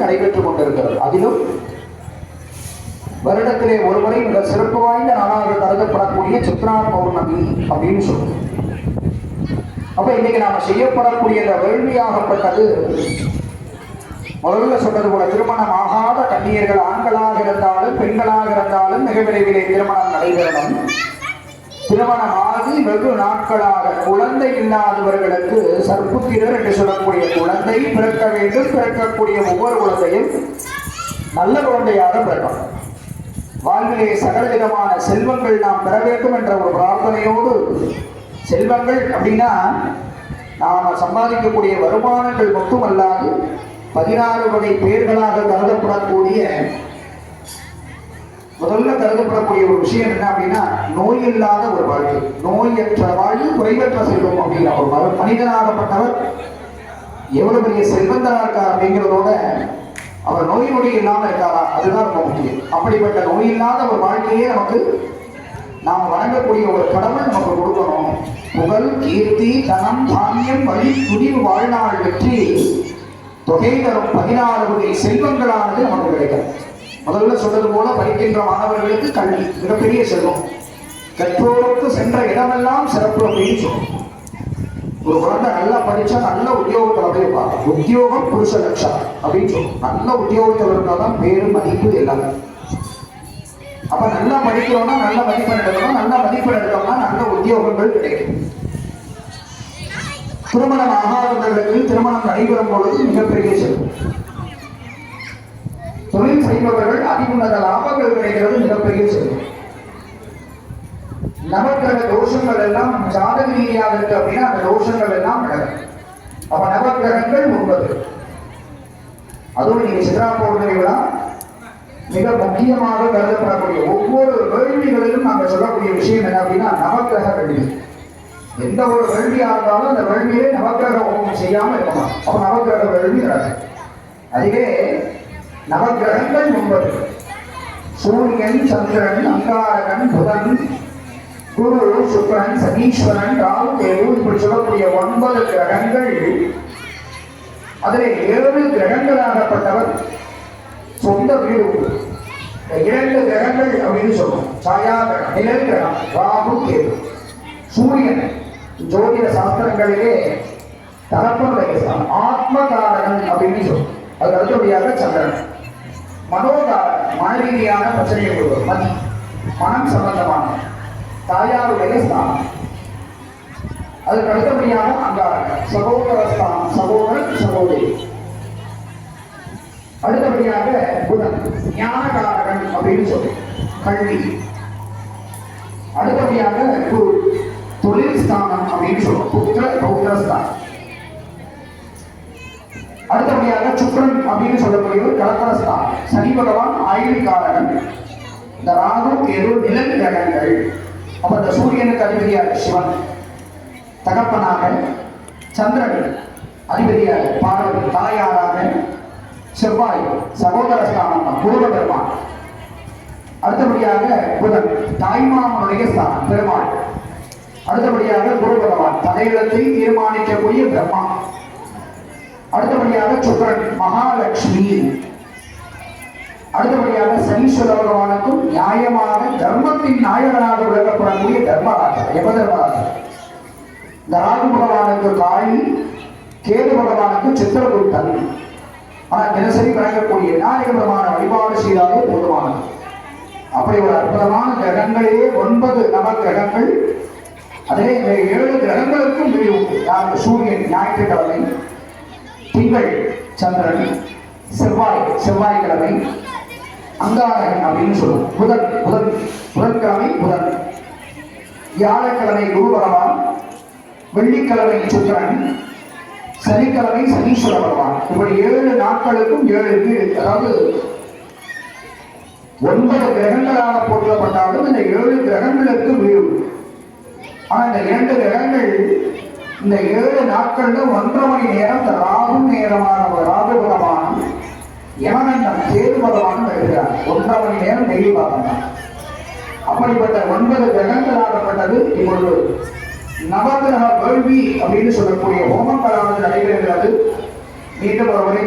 நடைபெற்றுக் கொண்டிருக்கிறது. அதிலும் வருடத்திலே ஒருமுறை மிக சிறப்பு வாய்ந்த நாளாக கருதப்படக்கூடிய சித்ரா பௌர்ணமி அப்படின்னு சொல்லுவோம் அப்ப இன்னைக்கு நாம செய்யப்படக்கூடிய இந்த வேள்வியாகப்பட்டது முதல்ல சொன்னது போல திருமணம் ஆகாத கண்ணியர்கள் ஆண்களாக இருந்தாலும் பெண்களாக இருந்தாலும் மிக விரைவிலே திருமணம் நடைபெறணும். திருமணம் ஆகி வெகு நாட்களாக குழந்தை இல்லாதவர்களுக்கு சர்ப்புத்திரர் என்று சொல்லக்கூடிய குழந்தை பிறக்க வேண்டும் பிறக்கக்கூடிய ஒவ்வொரு குழந்தையும் நல்ல குழந்தையாக பிறக்கும். வாழ்விலே சகல விதமான செல்வங்கள் நாம் பெற வேண்டும் என்ற ஒரு பிரார்த்தனையோடு செல்வங்கள் அப்படின்னா நாம் சம்பாதிக்கக்கூடிய வருமானங்கள் மட்டுமல்லாது பதினாறு வகை பேர்களாக கருதப்படக்கூடிய முதல்ல கருதப்படக்கூடிய ஒரு விஷயம் என்ன அப்படின்னா நோய் இல்லாத ஒரு வாழ்க்கை. நோயற்ற வாழ்வு குறைவற்ற செல்வம் அப்படிங்கிற ஒரு மர- மனிதனாகப்பட்டவர் எவ்வளவு பெரிய செல்வந்தரா இருக்கார் அப்படிங்கிறதோட அவர் நோய் நொடி இல்லாமல் இருக்காரா? அதுதான் ரொம்ப முக்கியம். அப்படிப்பட்ட நோய் இல்லாத ஒரு வாழ்க்கையே நமக்கு நாம் வணங்கக்கூடிய ஒரு கடவுள் நமக்கு கொடுக்கணும். புகழ் கீர்த்தி தனம் தானியம் வழி துணிவு வாழ்நாள் வெற்றி தொகை தரும் பதினாறு வகை செல்வங்களானது நமக்கு கிடைக்கிறது முதல்ல சொன்னது போல படிக்கின்ற மாணவர்களுக்கு கல்வி மிகப்பெரிய செல்வம். கற்றோருக்கு சென்ற இடமெல்லாம் சிறப்பு அப்படின்னு சொல்லுவோம் ஒரு குழந்தை நல்லா படிச்சா நல்ல உத்தியோகத்தை போய் உத்தியோகம் புருஷ லட்சம் அப்படின்னு சொல்லுவோம் நல்ல உத்தியோகத்தில் இருந்தாதான் பேரு மதிப்பு எல்லாமே. அப்ப நல்லா படிக்கிறோம்னா நல்ல மதிப்பெண் எடுக்கணும். நல்ல மதிப்பெண் எடுத்தோம்னா நல்ல உத்தியோகங்கள் கிடைக்கும். திருமணம் ஆகாதவர்களுக்கு திருமணம் நடைபெறும் பொழுது மிகப்பெரிய செல்வம். செய்பவர்கள் அதிகுணத லாபங்கள் கிடைக்கிறது மிகப்பெரிய செல்வம் நவக்கிரக தோஷங்கள் எல்லாம் ஜாதக ரீதியாக இருக்கு அப்படின்னா அந்த தோஷங்கள் எல்லாம் விலகும் அப்ப நவக்கிரகங்கள் ஒன்பது. அதோடு நீங்க சித்ரா போடுறீங்களா மிக முக்கியமாக கருதப்படக்கூடிய ஒவ்வொரு வேள்விகளிலும் நாங்கள் சொல்லக்கூடிய விஷயம் என்ன அப்படின்னா நவக்கிரக வேள்வி எந்த ஒரு வேள்வியா இருந்தாலும் அந்த வேள்வியிலே நவக்கிரக ஹோமம் செய்யாம இருக்கணும் அப்ப நவக்கிரக வேள்வி நடக்கும். அதுவே நவகிரகங்கள் ஒன்பது சூரியன் சந்திரன் அங்காரகன் புதன் குரு சுக்கரன் சனீஸ்வரன் ராகு கேது இப்படி சொல்லக்கூடிய ஒன்பது கிரகங்கள். அதில் ஏழு கிரகங்களாகப்பட்டவர். சொந்த வீடு. இரண்டு கிரகங்கள் அப்படின்னு சொல்லுவோம் சாயா கிரகம் நிழல் கிரகம் ராகு கேது. சூரியன் ஜோதிட சாஸ்திரங்களிலே தகப்பனுடைய ஸ்தானம். ஆத்மகாரகன் அப்படின்னு சொல்லுவோம் அது அடுத்தபடியாக சந்திரன். மனோகாரகன் மன ரீதியான பிரச்சனையை கொடுக்கும். மதி. மனம் சம்பந்தமான. தாயாருடைய ஸ்தானம் அதுக்கு அடுத்தபடியாக அங்காரகன் சகோதர ஸ்தானம் சகோதரன் சகோதரி. அடுத்தபடியாக புதன். ஞானகாரகன் அப்படின்னு சொல்லி. கல்வி. அடுத்தபடியாக குரு. தொழில் ஸ்தானம் அப்படின்னு சொல்லுவோம் புத்திர பௌத்திர ஸ்தானம் அடுத்தபடியாக சுக்ரன் அப்படின்னு சொல்லக்கூடியவர் கலக்கரஸ்தானம் சனி பகவான் ஆயுள் காரகன் இந்த ராகு கேது நிழல் கிரகங்கள். அப்ப இந்த சூரியனுக்கு அதிபதியாக சிவன். தகப்பனாக சந்திரன். அதிபதியாக பார்வதி தாயாராக செவ்வாய். சகோதர ஸ்தானம் பூர்வ பெருமாள் அடுத்தபடியாக புதன். தாய்மாமனுடைய ஸ்தானம் பெருமாள். அடுத்தபடியாக குரு பகவான். தலையிடத்தை தீர்மானிக்கக்கூடிய பிரம்மா. அடுத்தபடியாக சுக்கரன் மகாலட்சுமி. அடுத்தபடியாக சனீஸ்வர பகவானுக்கும் நியாயமான தர்மத்தின் நாயகனாக விளக்கப்படக்கூடிய தர்மராஜா எப்ப தர்மராஜா இந்த ராகு பகவானுக்கு காளி கேது பகவானுக்கு சித்திரகுப்தன். ஆனால் தினசரி வழங்கக்கூடிய விநாயகபுரமான வழிபாடு செய்தாலே போதுமானது. அப்படி ஒரு அற்புதமான கிரகங்களே ஒன்பது நவ கிரகங்கள் அதே இந்த ஏழு கிரகங்களுக்கும் வீடு உண்டு. யாருக்கு சூரியன் ஞாயிற்றுக்கிழமை திங்கள் சந்திரன் செவ்வாய் செவ்வாய்க்கிழமை அங்காரகன் அப்படின்னு சொல்லுவோம். புதன் புதன் புதன்கிழமை புதன். வியாழக்கிழமை குரு பகவான் வெள்ளிக்கிழமை சுக்கரன் சனிக்கிழமை சனீஸ்வர பகவான். இப்படி ஏழு நாட்களுக்கும் ஏழு அதாவது ஒன்பது கிரகங்களாக போற்றப்பட்டாலும் இந்த ஏழு கிரகங்களுக்கு வீடு. ஆனா இந்த இரண்டு கிரகங்கள் இந்த ஏழு நாட்கள்ல ஒன்றரை மணி நேரம் இந்த ராகு நேரமான ஒரு ராகு பகவான் யமனண்டம் கேது பகவான் வருகிறார். ஒன்றரை மணி நேரம் டெய்லி பார்க்கணும் அப்படிப்பட்ட ஒன்பது கிரகங்களாகப்பட்டது இப்பொழுது நவகிரக வேள்வி அப்படின்னு சொல்லக்கூடிய ஹோமங்களானது நடைபெறுகிறது. மீண்டும் ஒருவரை